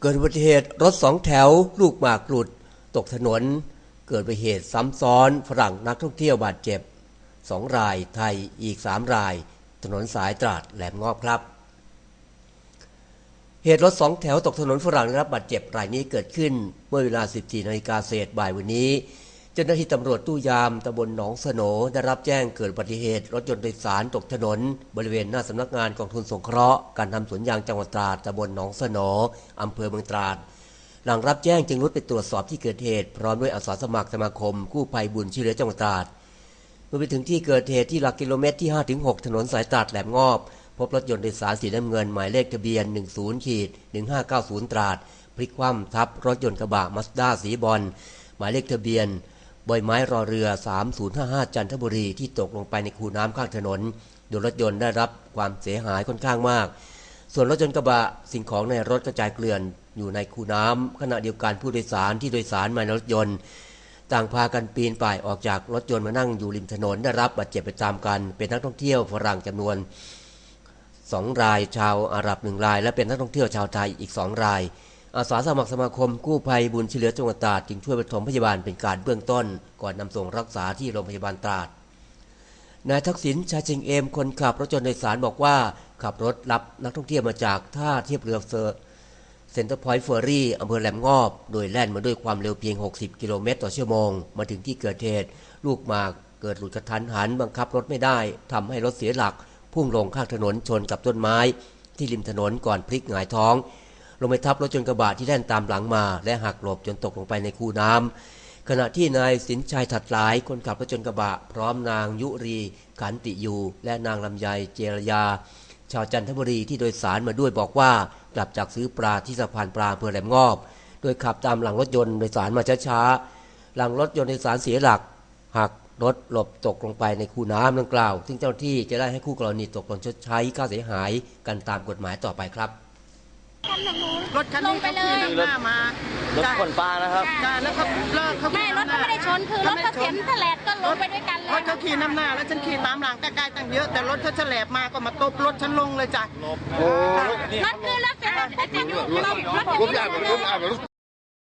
เกิดอุบัติเหตุรถสองแถว ลูกหมากหลุด ตกถนน เกิดอุบัติเหตุซ้ำซ้อนฝรั่งนักท่องเที่ยวบาดเจ็บสองรายไทยอีกสามราย ถนนสายตราดแหลมงอบครับ เหตุรถสองแถวตกถนนฝรั่งได้รับบาดเจ็บรายนี้เกิดขึ้นเมื่อเวลา 14นาฬิกาเศษบ่ายวันนี้ จ้าหน้าที่ตำรวจตู้ยามตำบลหนองสโหนได้รับแจ้งเกิดอุบัติเหตุ รถยนต์โดยสารตกถนน บริเวณหน้าสำนักงานกองทุนสงเคราะห์การทำสวนยางจังหวัดตราดตำบลหนองสโหนอำเภอเมืองตราด หลังรับแจ้งจึงรุดไปตรวจสอบที่เกิดเหตุ พร้อมด้วยอาสาสมัครสมาคมกู้ภัยบุญช่วยเหลือจังหวัดตราดเมื่อไปถึงที่เกิดเหตุที่หลักกิโลเมตรที่ 5-6 ถนนสายตราดแหลมงอบ พบรถยนต์โดยสารสีน้ำเงินหมายเลขทะเบียน 10ขีด1590 ตราดพลิกคว่ำทับรถยนต์กระบะมาสด้าสีบอลหมายเลขทะเบียน บอยไม้รอเรือ 3055 จันทบุรีที่ตกลงไปในคูน้ำข้างถนน โดยรถยนต์ได้รับความเสียหายค่อนข้างมาก ส่วนรถยนต์กระบะสิ่งของในรถกระจายเกลื่อนอยู่ในคูน้ำขณะเดียวกันผู้โดยสารที่โดยสารมาในรถยนต์ ต่างพากันปีนป่ายออกจากรถยนต์มานั่งอยู่ริมถนนได้รับบาดเจ็บไปตามกัน เป็นนักท่องเที่ยวฝรั่งจำนวนสองรายชาวอาหรับหนึ่งราย และเป็นนักท่องเที่ยวชาวไทยอีกสองราย อาสาสมัครสมาคมกู้ภัยบุญช่วยเหลือจังหวัดตราดจึงช่วยปฐมพยาบาลเป็นการเบื้องต้น ก่อนนำส่งรักษาที่โรงพยาบาลตราดนายทักษิณชาเชงเอมคนขับรถยนต์โดยสารบอกว่า ขับรถรับนักท่องเที่ยวมาจากท่าเทียบเรือเซอร์เซ็นเตอร์พอยต์เฟอร์รี่อำเภอแหลมงอบ โดยแล่นมาด้วยความเร็วเพียง 60 กิโลเมตรต่อชั่วโมง มาถึงที่เกิดเหตุลูกหมากเกิดหลุดกระทันหันบังคับรถไม่ได้ทำให้รถเสียหลัก พุ่งลงข้างถนนชนกับต้นไม้ ที่ริมถนนก่อนพลิกหงายท้อง ลงไปทับรถยนต์กระบะที่แล่นตามหลังมา และหักหลบจนตกลงไปในคูน้ำขณะที่นายสินชัยถัดหลายคนขับรถยนต์กระบะ พร้อมนางยุรี ขันติยูและนางลำไยเจรยา ชาวจันทบุรีที่โดยสารมาด้วยบอกว่ากลับจากซื้อปลาที่สะพานปลาอำเภอแหลมงอบ โดยขับตามหลังรถยนต์โดยสารมาช้าๆหลังรถยนต์โดยสารเสียหลักหักรถหลบตกลงไปในคูน้ำดังกล่าว ซึ่งเจ้าที่จะได้ให้คู่กรณีตกลงชดใช้ค่าเสียหายกันตามกฎหมายต่อไปครับ คันของหนูรถคันลนี้งไปเขาเลขี่ยนำหน้ามา รถขนปลานะครับ ใช่แล้วเขาเลิกเขาไม่รถก็ไม่ได้ชนคือรถเขาเข็นแถลดก็ลงไปด้วยกันเลรยถเขาขี่นำหน้า แล้วฉันขี่ตามหลังใกล้ๆตั้งเยอะ แต่รถเขาแฉลบมาก็มาตบรถฉันลงเลยจ้ะ โอ้รถคือรถจะรถจะอยู่ลงรถรถใหญ่รถใหญ่รถ